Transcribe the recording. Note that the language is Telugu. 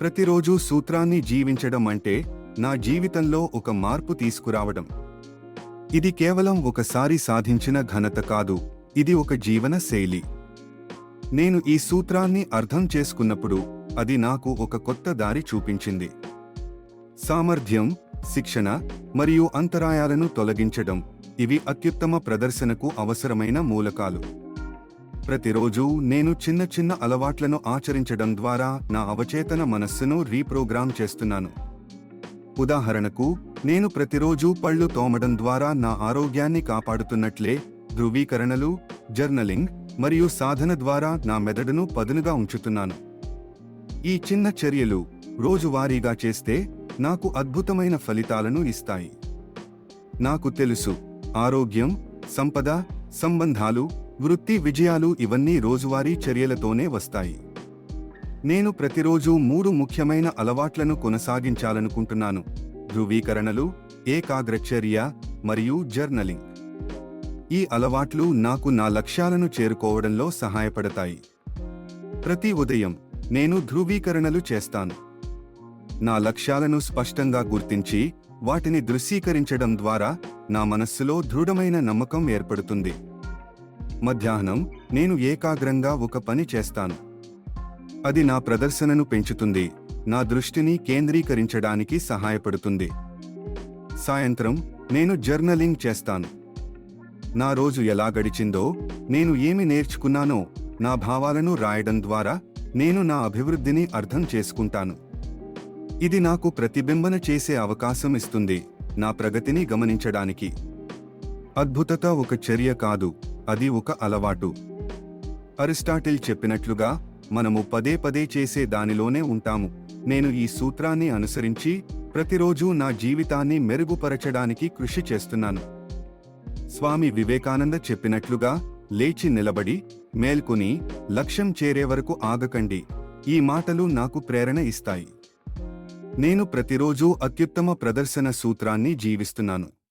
ప్రతిరోజు సూత్రాన్ని జీవించడం అంటే నా జీవితంలో ఒక మార్పు తీసుకురావడం. ఇది కేవలం ఒకసారి సాధించిన ఘనత కాదు ఇది ఒక జీవన శైలి. నేను ఈ సూత్రాన్ని అర్థం చేసుకున్నప్పుడు అది నాకు ఒక కొత్త దారి చూపించింది. సామర్థ్యం శిక్షణ మరియు అంతరాయాలను తొలగించడం ఇవి అత్యుత్తమ ప్రదర్శనకు అవసరమైన మూలకాలు. ప్రతిరోజు నేను చిన్న చిన్న అలవాట్లను ఆచరించడం ద్వారా నా అవచేతన మనస్సును రీప్రోగ్రామ్ చేస్తున్నాను. ఉదాహరణకు నేను ప్రతిరోజు పళ్ళు తోమడం ద్వారా నా ఆరోగ్యాన్ని కాపాడుతున్నట్లే ధృవీకరణలు జర్నలింగ్ మరియు సాధన ద్వారా నా మెదడును పదునుగా ఉంచుతున్నాను. ఈ చిన్న చర్యలు రోజువారీగా చేస్తే నాకు అద్భుతమైన ఫలితాలను ఇస్తాయి. నాకు తెలుసు ఆరోగ్యం సంపద సంబంధాలు వృత్తి విజయాలు ఇవన్నీ రోజువారీ చర్యలతోనే వస్తాయి. నేను ప్రతిరోజు మూడు ముఖ్యమైన అలవాట్లను కొనసాగించాలనుకుంటున్నాను. ధృవీకరణలు ఏకాగ్రచర్య మరియు జర్నలింగ్. ఈ అలవాట్లు నాకు నా లక్ష్యాలను చేరుకోవడంలో సహాయపడతాయి. ప్రతి ఉదయం నేను ధృవీకరణలు చేస్తాను. నా లక్ష్యాలను స్పష్టంగా గుర్తించి వాటిని దృశ్యీకరించడం ద్వారా నా మనస్సులో దృఢమైన నమ్మకం ఏర్పడుతుంది. మధ్యాహ్నం నేను ఏకాగ్రంగా ఒక పని చేస్తాను. అది నా ప్రదర్శనను పెంచుతుంది. నా దృష్టిని కేంద్రీకరించడానికి సహాయపడుతుంది. సాయంత్రం నేను జర్నలింగ్ చేస్తాను. నా రోజు ఎలా గడిచిందో నేను ఏమి నేర్చుకున్నానో నా భావాలను రాయడం ద్వారా నేను నా అభివృద్ధిని అర్థం చేసుకుంటాను. ఇది నాకు ప్రతిబింబన చేసే అవకాశం ఇస్తుంది నా ప్రగతిని గమనించడానికి. అద్భుతత ఒక చర్య కాదు. అది ఒక అలవాటు. అరిస్టాటిల్ చెప్పినట్లుగా మనము పదే పదే చేసే దానిలోనే ఉంటాము. నేను ఈ సూత్రాన్ని అనుసరించి ప్రతిరోజు నా జీవితాన్ని మెరుగుపరచడానికి కృషి చేస్తున్నాను. స్వామి వివేకానంద చెప్పినట్లుగా లేచి నిలబడి మేల్కొని లక్ష్యం చేరే వరకు ఆగకండి. ఈ మాటలు నాకు ప్రేరణ ఇస్తాయి. నేను ప్రతిరోజూ అత్యుత్తమ ప్రదర్శన సూత్రాన్ని జీవిస్తున్నాను.